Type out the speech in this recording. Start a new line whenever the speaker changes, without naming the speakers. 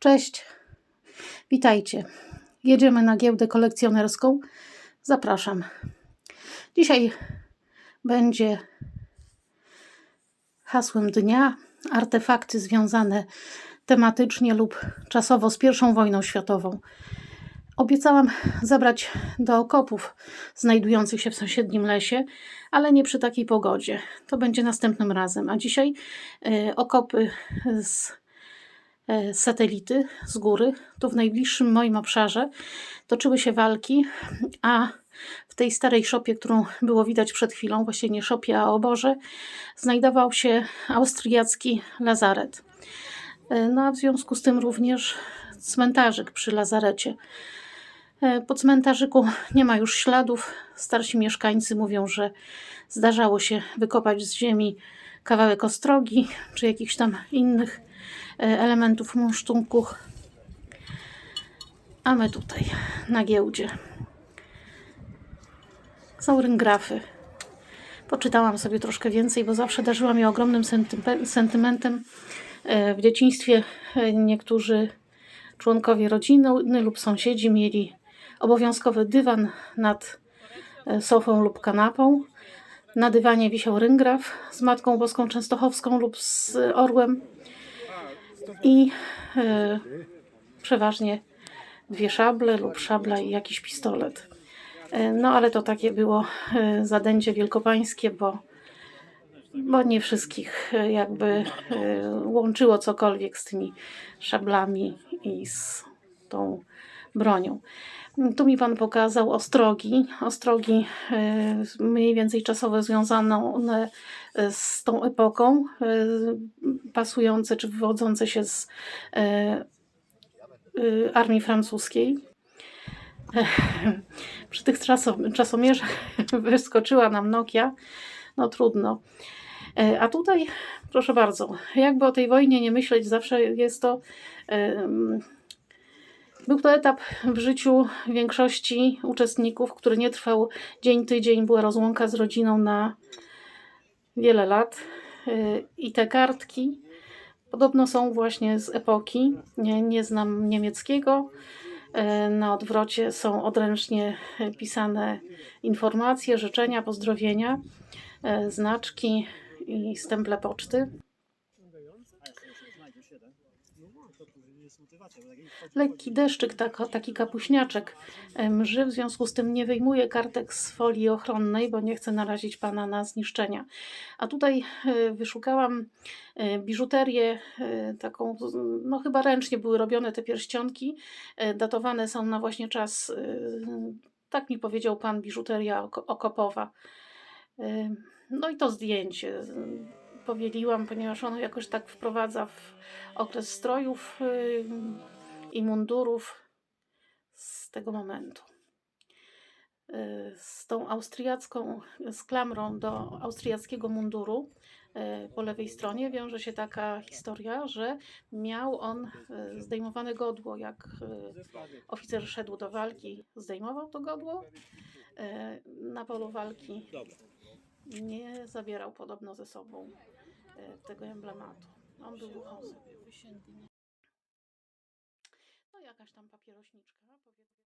Cześć, witajcie. Jedziemy na giełdę kolekcjonerską. Zapraszam. Dzisiaj będzie hasłem dnia artefakty związane tematycznie lub czasowo z I wojną światową. Obiecałam zabrać do okopów znajdujących się w sąsiednim lesie, ale nie przy takiej pogodzie. To będzie następnym razem. A dzisiaj y, okopy z satelity z góry. Tu w najbliższym moim obszarze toczyły się walki, a w tej starej szopie, którą było widać przed chwilą, właśnie nie szopie, a oborze, znajdował się austriacki lazaret. E, No a w związku z tym również cmentarzyk przy lazarecie. E, Po cmentarzyku nie ma już śladów. Starsi mieszkańcy mówią, że zdarzało się wykopać z ziemi kawałek ostrogi czy jakichś tam innych e, elementów munsztunku. A my tutaj na giełdzie. Są ryngrafy. Poczytałam sobie troszkę więcej, bo zawsze darzyła mi ogromnym sentymentem. E, W dzieciństwie e, niektórzy członkowie rodziny lub sąsiedzi mieli obowiązkowy dywan nad e, sofą lub kanapą. Na dywanie wisiał ryngraf z Matką Boską Częstochowską lub z orłem i e, przeważnie dwie szable lub szabla i jakiś pistolet. E, No ale to takie było e, zadęcie wielkopańskie, bo, bo nie wszystkich e, jakby łączyło cokolwiek z tymi szablami i z tą bronią. Tu mi Pan pokazał ostrogi. Ostrogi mniej więcej czasowo związane z tą epoką, pasujące czy wywodzące się z e, e, armii francuskiej. Przy tych czasom- czasomierzach wyskoczyła nam Nokia. No trudno. E, A tutaj, proszę bardzo, jakby o tej wojnie nie myśleć, zawsze jest to. Był to etap w życiu większości uczestników, który nie trwał dzień, tydzień. Była rozłąka z rodziną na wiele lat. E, I te kartki podobno są właśnie z epoki. Nie, nie znam niemieckiego. E, Na odwrocie są odręcznie pisane informacje, życzenia, pozdrowienia, e, znaczki i stemple poczty. Lekki deszczyk, tak, taki kapuśniaczek mrzy, w związku z tym nie wyjmuję kartek z folii ochronnej, bo nie chcę narazić Pana na zniszczenia. A tutaj e, wyszukałam e, biżuterię e, taką, no chyba ręcznie były robione te pierścionki, datowane są na właśnie czas, tak mi powiedział Pan, biżuteria oko- okopowa. No i to zdjęcie powieliłam, ponieważ ono jakoś tak wprowadza w okres strojów y, i mundurów z tego momentu. Y, Z tą austriacką, z klamrą do austriackiego munduru y, po lewej stronie wiąże się taka historia, że miał on zdejmowane godło, jak oficer szedł do walki, zdejmował to godło. Na polu walki nie zabierał podobno ze sobą e, tego emblematu. On był duchowym. No jakaś tam papierośniczka. powiedzmy.